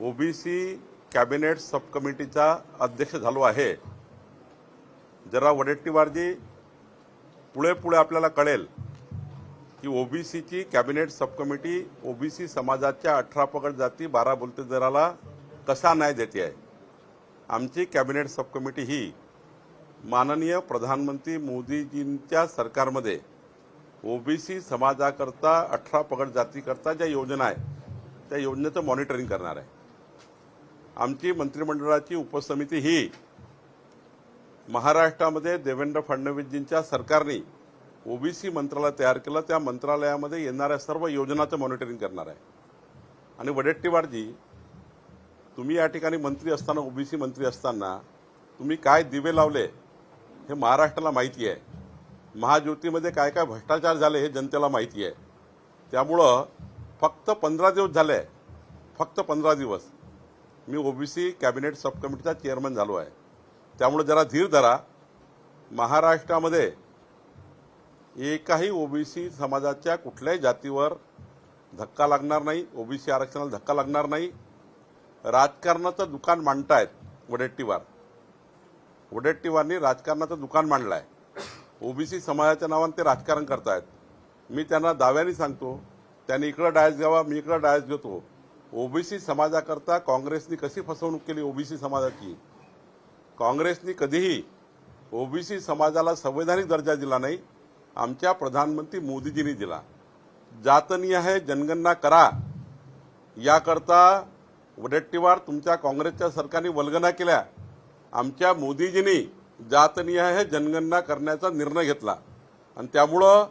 OBC cabinet sub कमिटीचा अध्यक्ष झालो आहे. जरा वडेट्टीवारजी पुढे पुढे आपल्याला कळेल की ओबीसीची कॅबिनेट सब कमिटी ओबीसी समाजाच्या अठरा पगड जाती बारा बोलते दराला कसा न्याय देते आहे? आमची कॅबिनेट सब कमिटी ही माननीय प्रधानमंत्री मोदीजींच्या सरकारमध्ये ओबीसी समाजाकरता अठरा पगड जातीकरता ज्या योजना आहे त्या योजनेचं मॉनिटरिंग करणार आहे. आमची मंत्रिमंडळाची उपसमिती ही महाराष्ट्रामध्ये देवेंद्र फडणवीसजींच्या सरकारने ओबीसी मंत्रालय तयार केलं. त्या मंत्रालयामध्ये येणाऱ्या सर्व योजनाचं मॉनिटरिंग करणार आहे. आणि वडेट्टीवारजी तुम्ही या ठिकाणी मंत्री असताना ओबीसी मंत्री असताना तुम्ही काय दिवे लावले हे महाराष्ट्राला माहिती आहे. महाज्योतीमध्ये काय काय भ्रष्टाचार झाले हे जनतेला माहिती आहे. त्यामुळं फक्त पंधरा दिवस झाले. फक्त पंधरा दिवस. मी ओबीसी कॅबिनेट सब कमिटीचा चेअरमन झालो आहे. त्यामुळे जरा धीर धरा. महाराष्ट्रामध्ये एकाही ओबीसी समाजाच्या कुठल्याही जातीवर धक्का लागणार नाही ओबीसी आरक्षणाला धक्का लागणार नाही. राजकारणाचं दुकान मांडतायत वडेट्टीवार. वडेट्टीवारनी राजकारणाचं दुकान मांडलं आहे ओबीसी समाजाच्या नावाने ते राजकारण करतायत. मी त्यांना दाव्याने सांगतो त्यांनी इकडं डायस घ्यावा मी इकडं डायस घेतो. ओबीसी समाजाकरता काँग्रेसनी कशी फसवणूक केली ओबीसी समाजाची? काँग्रेसनी कधीही ओबीसी समाजाला संवैधानिक दर्जा दिला नाही आमच्या प्रधानमंत्री मोदीजींनी दिला. जातनीय आहे जनगणना करा. याकरता वडेट्टीवार तुमच्या काँग्रेसच्या सरकारने वल्गना केल्या. आमच्या मोदीजींनी जातनीय आहे जनगणना करण्याचा निर्णय घेतला. आणि त्यामुळं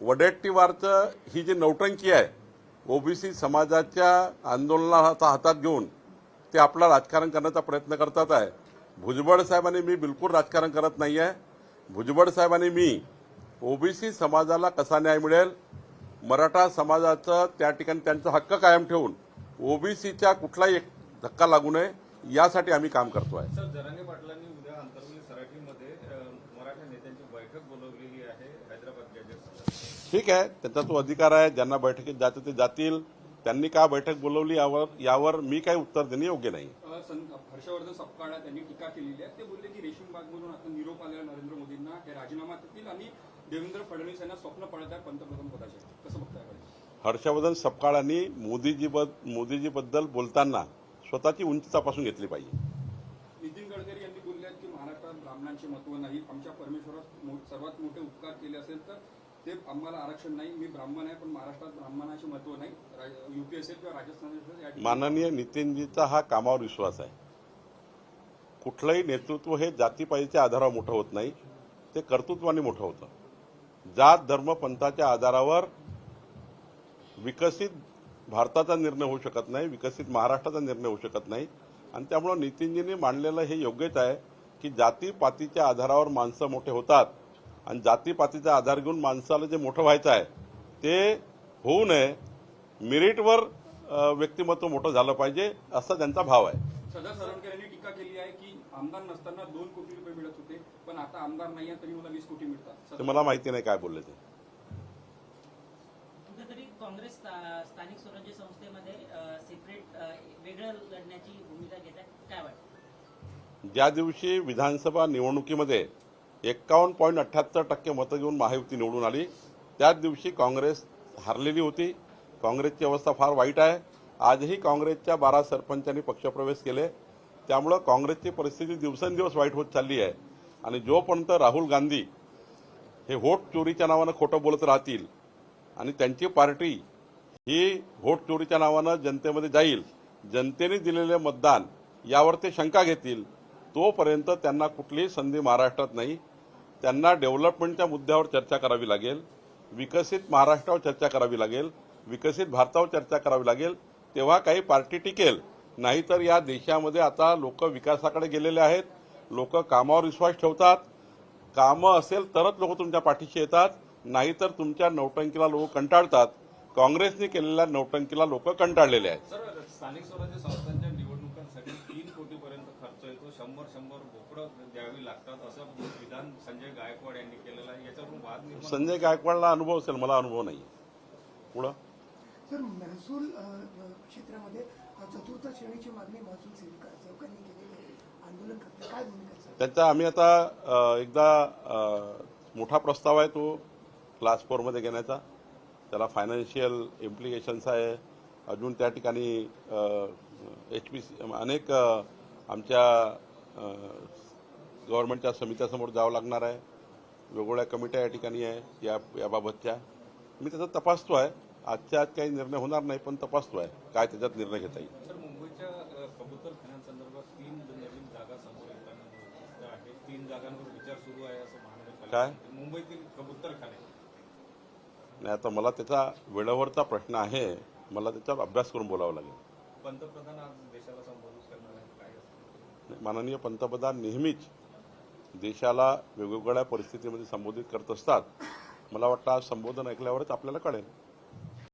वडेट्टीवारचं ही जी नौटंकी आहे ओबीसी समाजाच्या आंदोलनाचा हातात घेऊन ते आपला राजकारण करण्याचा प्रयत्न करतात आहे. भुजबळ साहेबांनी मी बिलकुल राजकारण करत नाही आहे भुजबळ साहेबांनी मी ओबीसी समाजाला कसा न्याय मिळेल? मराठा समाजाचं त्या ठिकाणी त्यांचा हक्क कायम ठेवून ओबीसीच्या कुठलाही एक धक्का लागू नये यासाठी आम्ही काम करतो आहे ठीक आहे त्यांचा तो अधिकार आहे ज्यांना बैठकीत जायचं ते जातील. त्यांनी का बैठक बोलवली यावर यावर मी काही उत्तर देणे योग्य नाही. हर्षवर्धन सपकाळा त्यांनी टीका केलेली आहे. ते बोलले की रेशीम बागमधून आता निरोप आलेला नरेंद्र मोदींना हे राजीनामा देतील आणि देवेंद्र फडणवीस यांना स्वप्न पडत आहे पंतप्रधान पदाचे. कसं बघताय? हर्षवर्धन सपकाळांनी मोदीजी मोदीजीबद्दल बोलताना स्वतःची उंची तपासून घेतली पाहिजे. नितीन गडकरी यांनी बोलले की महाराष्ट्रात ब्राह्मणांचे महत्त्व नाही. आमच्या परमेश्वरात मो- सर्वात मोठे उपकार केले असेल तर ते आम्हाला आरक्षण नाही मी ब्राह्मण आहे पण महाराष्ट्रात ब्राह्मणाचे महत्त्व नाही. युपी असेल किंवा राजस्थान माननीय नितीनजीचा हा कामावर विश्वास आहे. कुठलंही नेतृत्व हे जातीपाईच्या आधारावर मोठं होत नाही. ते कर्तृत्वाने मोठं होतं. जात धर्म पंथाच्या आधारावर विकसित भारताचा निर्णय होऊ शकत नाही विकसित महाराष्ट्राचा निर्णय होऊ शकत नाही. आणि त्यामुळं नितीनजींनी मांडलेलं हे योग्यच आहे की जातीपातीच्या आधारावर माणसं मोठे होतात. आणि जातीपातीचा आधार घेऊन माणसाला जे मोठं व्हायचं आहे ते होऊ नये. मेरिटवर व्यक्तिमत्व मोठं झालं पाहिजे असा त्यांचा भाव आहे. सदा सरवणकर यांनी टीका केली आहे की आमदार नसताना दोन कोटी रुपये मिळत होते पण आता आमदार नाही तरी मला वीस कोटी मिळतात. ते मला माहिती नाही काय बोलले ते. काँग्रेस स्था- स्थानिक स्वराज्य संस्थेमध्ये सेपरेट वेगळं लढण्याची भूमिका घेत आहे काय वाटतं? ज्या दिवशी विधानसभा निवडणुकीमध्ये एक्कावन्न पॉईंट अठ्ठ्याहत्तर टक्के मतं घेऊन महायुती निवडून आली. त्याच दिवशी काँग्रेस हारलेली होती. काँग्रेसची अवस्था फार वाईट आहे. आजही काँग्रेसच्या बारा सरपंचांनी पक्षप्रवेश केले. त्यामुळं काँग्रेसची परिस्थिती दिवसेंदिवस वाईट होत चालली आहे. आणि जोपर्यंत राहुल गांधी हे व्होट चोरीच्या नावानं खोटं बोलत राहतील आणि त्यांची पार्टी ही व्होट चोरीच्या नावानं जनतेमध्ये जाईल जनतेने दिलेले मतदान यावर ते शंका घेतील तोपर्यंत त्यांना कुठलीही संधी महाराष्ट्रात नाही. त्यांना डेव्हलपमेंटच्या मुद्द्यावर चर्चा करावी लागेल. विकसित महाराष्ट्रावर चर्चा करावी लागेल. विकसित भारतावर चर्चा करावी लागेल. तेव्हा काही पार्टी टिकेल. नाहीतर या देशामध्ये आता लोक विकासाकडे गेलेले आहेत. लोक कामावर विश्वास ठेवतात. कामं असेल तरच लोक तुमच्या पाठीशी येतात. नाहीतर तुमच्या नौटंकीला लोक कंटाळतात. काँग्रेसने केलेल्या नौटंकीला लोक कंटाळलेले आहेत. शंभर शंभर बोकडं द्यावी लागतात असं विधान संजय गायकवाड यांनी केलेलं आहे. याच्यावरून वाद निर्माण संजय गायकवाडला अनुभव असेल मला अनुभव नाही. पुढं? सर महसूल क्षेत्रामध्ये चतुर्थ आरक्षणाची मागणी महसूल सेविका सेवकांनी केलेली आहे. आंदोलन करते काय भूमिका आहे, सर? त्यांचा आम्ही आता अ, एकदा अ, मोठा प्रस्ताव आहे तो क्लास फोरमध्ये घेण्याचा. त्याला फायनान्शियल इम्प्लिकेशन्स आहे. अजून त्या ठिकाणी एच पी सी अनेक अ, आमच्या गव्हर्नमेंटच्या समित्यासमोर जावं लागणार आहे. वेगवेगळ्या कमिट्या या ठिकाणी आहे या याबाबतच्या. मी त्याचा तपासतो आहे. आजच्या आज काही निर्णय होणार नाही पण तपासतो आहे. काय त्याच्यात निर्णय घेता येईल. काय? मुंबईतील कबूतरखाने नाही आता मला त्याचा वेळेवरचा प्रश्न आहे. मला त्याच्यावर अभ्यास करून बोलावं लागेल. पंतप्रधान आज देशाला संबोधित करणार आहे काय असं माननीय पंतप्रधान नेहमीच देशाला वेगवेगळ्या परिस्थितीमध्ये संबोधित करत असतात. मला वाटतं आज संबोधन ऐकल्यावरच आपल्याला कळेल.